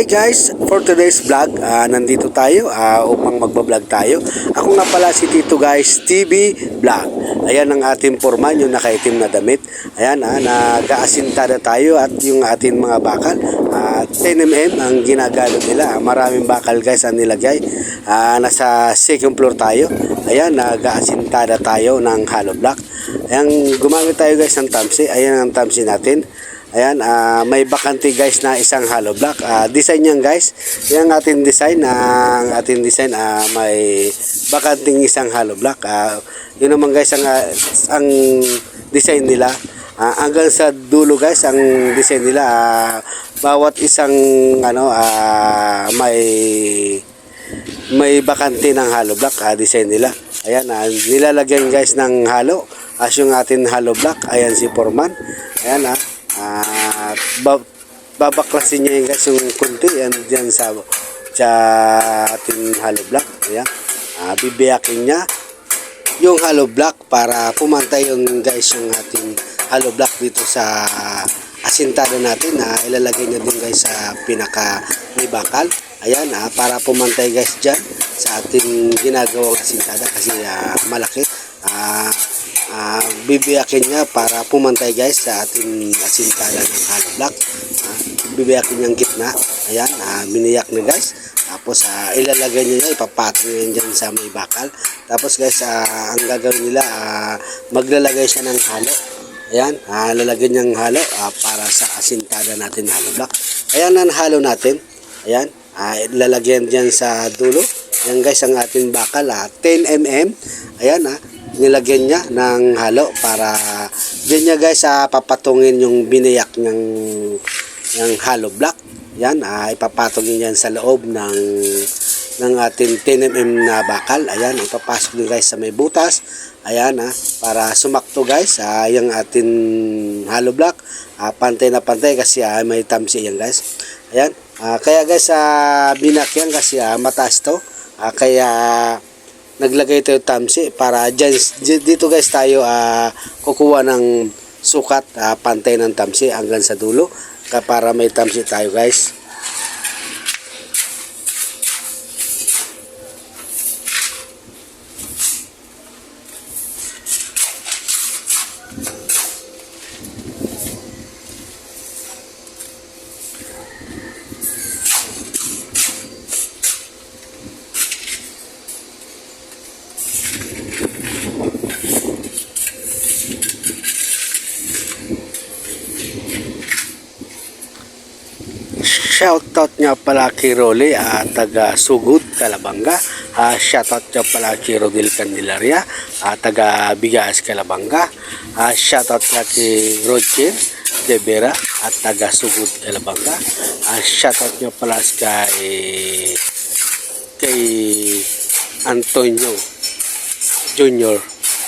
Hi guys, for today's vlog, ah, nandito tayo ah, upang magbablog tayo. Ako nga pala si Tito guys, TV Vlog. Ayan ang ating forman, yung nakaitim na damit. Ayan, ah, nag-aasintada tayo at yung ating mga bakal. Ah, 10mm ang ginagamit nila. Maraming bakal guys ang nilagay. Ah, nasa second floor tayo. Ayan, nag-aasintada tayo ng hollow block. Ayan, gumamit tayo guys ng tamsi. Ayan ang tamsi natin. Ayan, ah, may bakante guys na isang hollow block. Ah, design yan guys. Yan ang ating design. ah, ang ating design ah, may bakanting isang hollow block. Ah, yun naman guys ang, ah, ang design nila. Ah, hanggang sa dulo guys ang design nila. ah, bawat isang ano ah, may may bakante ng hollow block ah, design nila. Ayan, ah, nilalagyan guys ng halo. As yung ating hollow block, ayan si Foreman. Ayan ah, ba- babaklasin niya yung guys yung kunti yan diyan sa sa ating hollow block. Ayan. Ah, bibiyakin niya yung hollow block para pumantay yung guys yung ating hollow block dito sa asintada natin na ilalagay niya din guys sa pinaka may bakal ayan ah, para pumantay guys dyan sa ating ginagawang asintada kasi ah, malaki ah, ah, bibiyakin niya para pumantay guys sa ating asintada ng hollow block ah, bibiyakin niyang gitna. Ayan ah, biniyak na guys. Tapos ah, ilalagay niya ipapatong niya sa may bakal. Tapos guys ah, ang gagawin nila ah, maglalagay siya ng halo. Ayan ah, lalagyan niyang halo ah, para sa asintada natin na halo block ayan ang halo natin. Ayan ah, lalagyan dyan sa dulo. Ayan guys ang ating bakal ah, 10 mm ayan ah nilagyan niya ng halo para dyan niya guys ah, papatungin yung biniyak niyang ng hollow block. Yan, ah, ipapatong yan sa loob ng ng ating 10mm na bakal. Ayan, ipapasok din guys sa may butas. Ayan, ah, para sumakto guys, ah, yung ating hollow block. Ah, pantay na pantay kasi ah, may tamsi yan guys. Ayan, ah, kaya guys, ah, binak yan kasi ah, mataas to. Ah, kaya naglagay tayo tamsi para dyan, dito guys tayo ah, kukuha ng sukat ah, pantay ng tamsi hanggang sa dulo para may tamsi tayo guys Shoutout nga pala kay Rolly, ah, taga Sugod, Calabanga. Ah, shoutout nga pala kay Rodel Candelaria, ah, taga Bigas, Calabanga. Ah, shoutout nga kay Roger De Vera, at taga Sugod, Calabanga. Ah, shoutout nga pala kay kay Antonio Junior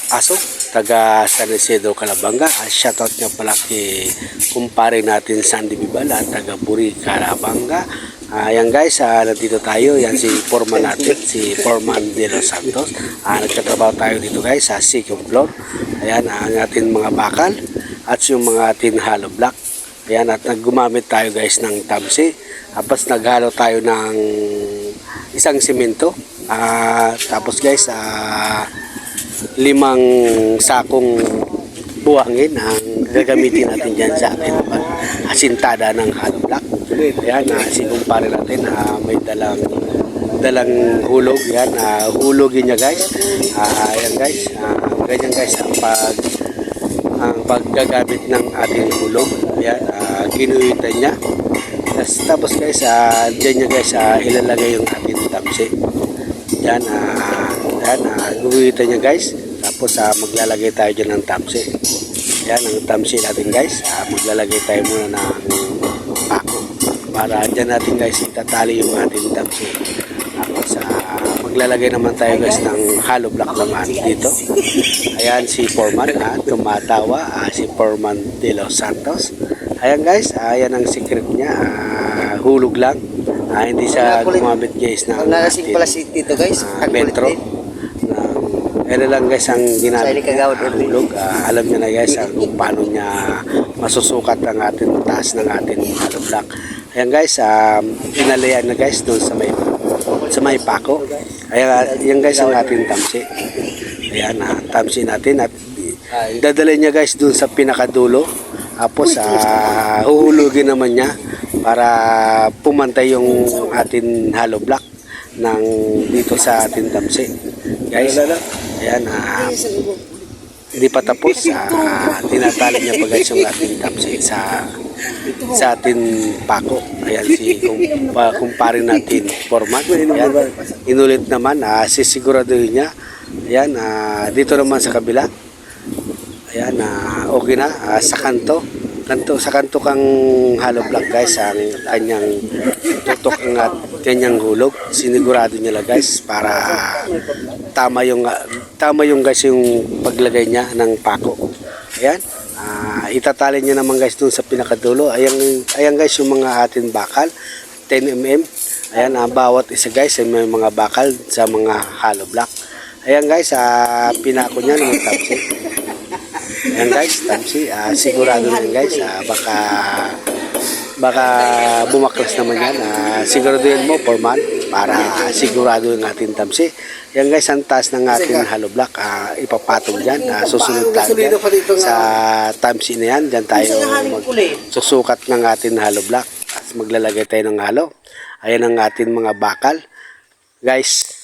Aso, taga San Isidro, Calabanga. At shoutout nga pala kay kumpare natin Sandy Bibala, taga Buri, Calabanga. Ayan guys, ah, nandito tayo. Yan si Foreman natin, si Foreman de los Santos. Ah, nagtatrabaho tayo dito guys sa second floor. Ayan, ah, ang ating mga bakal at yung mga ating hollow block. Ayan, at naggumamit tayo guys ng tamsi. Tapos naghalo tayo ng isang simento. Ah, tapos guys, ah, limang sakong buhangin ang gagamitin natin dyan sa ating pag asintada ng hollow block. Ayan, uh, si kumpare natin ah, may dalang dalang hulog. Yan ah, hulogin niya guys. Ah, ayan guys. Ah, ganyan guys ang pag ang paggagamit ng ating hulog. Ayan uh, ginuhitan niya. Tapos, tapos guys ah, dyan niya guys ah, ilalagay yung ating tamsi. Yan, ah, yan, ah, guguhitan niya guys. Tapos ah, maglalagay tayo dyan ng tamsi. Yan, ang tamsi natin guys. Ah, maglalagay tayo muna ng pako. Para dyan natin guys itatali yung ating tamsi. Tapos ah, maglalagay naman tayo guys ng hollow block naman dito. Ayan si Foreman, ah, tumatawa. Ah, si Foreman de los Santos. Ayan guys, ayan ang secret niya. Ah, hulog lang. Ah, hindi siya gumamit guys ng Ang nalasing pala si Tito guys. kulit metro. Ng ano lang guys ang ginamit niya, ang hulog. Ah, alam niya na guys ang kung paano niya masusukat ang ating taas ng ating hollow block. Ayan guys, um, pinalayan na guys doon sa may sa may pako. Ayan, yan guys ang ating tamsi. Ayan, ah, tamsi natin at dadalhin niya guys doon sa pinakadulo. Tapos ah, huhulugin naman niya para pumantay yung ating hollow block ng dito sa ating tamsi. Guys, ayan, ah, hindi pa tapos. Ah, tinatali niya pa guys yung ating tamsi sa sa ating pako. Ayan si kung pa, kumpare natin format. Ayan, inulit naman, ah, sisiguraduhin niya. Ayan, ah, dito naman sa kabila. Ayan, ah, okay na. Ah, sa kanto. Kanto, sa kanto kang hollow block guys ang kanyang tutok ang kanyang hulog. Sinigurado niya lang guys para tama yung ah, tama yung guys yung paglagay niya ng pako. Ayan. Ah, itatali niya naman guys dun sa pinakadulo. Ayan, ayan guys yung mga atin bakal. 10 mm. Ayan, ah, bawat isa guys ay may mga bakal sa mga hollow block. Ayan guys, ah, pinako niya ng tapsi. Ayan guys, tamsi. Ah, sigurado na yan guys. Ah, baka baka bumaklas naman yan. Ah, siguraduhin mo, Foreman, para sigurado yung ating tamsi. Yan guys, ang taas ng ating hollow block. Ah, ipapatong dyan. Ah, susunod tayo dyan sa tamsi na yan. Dyan tayo mag, susukat ng ating hollow block. At maglalagay tayo ng hollow. Ayan ang ating mga bakal. Guys,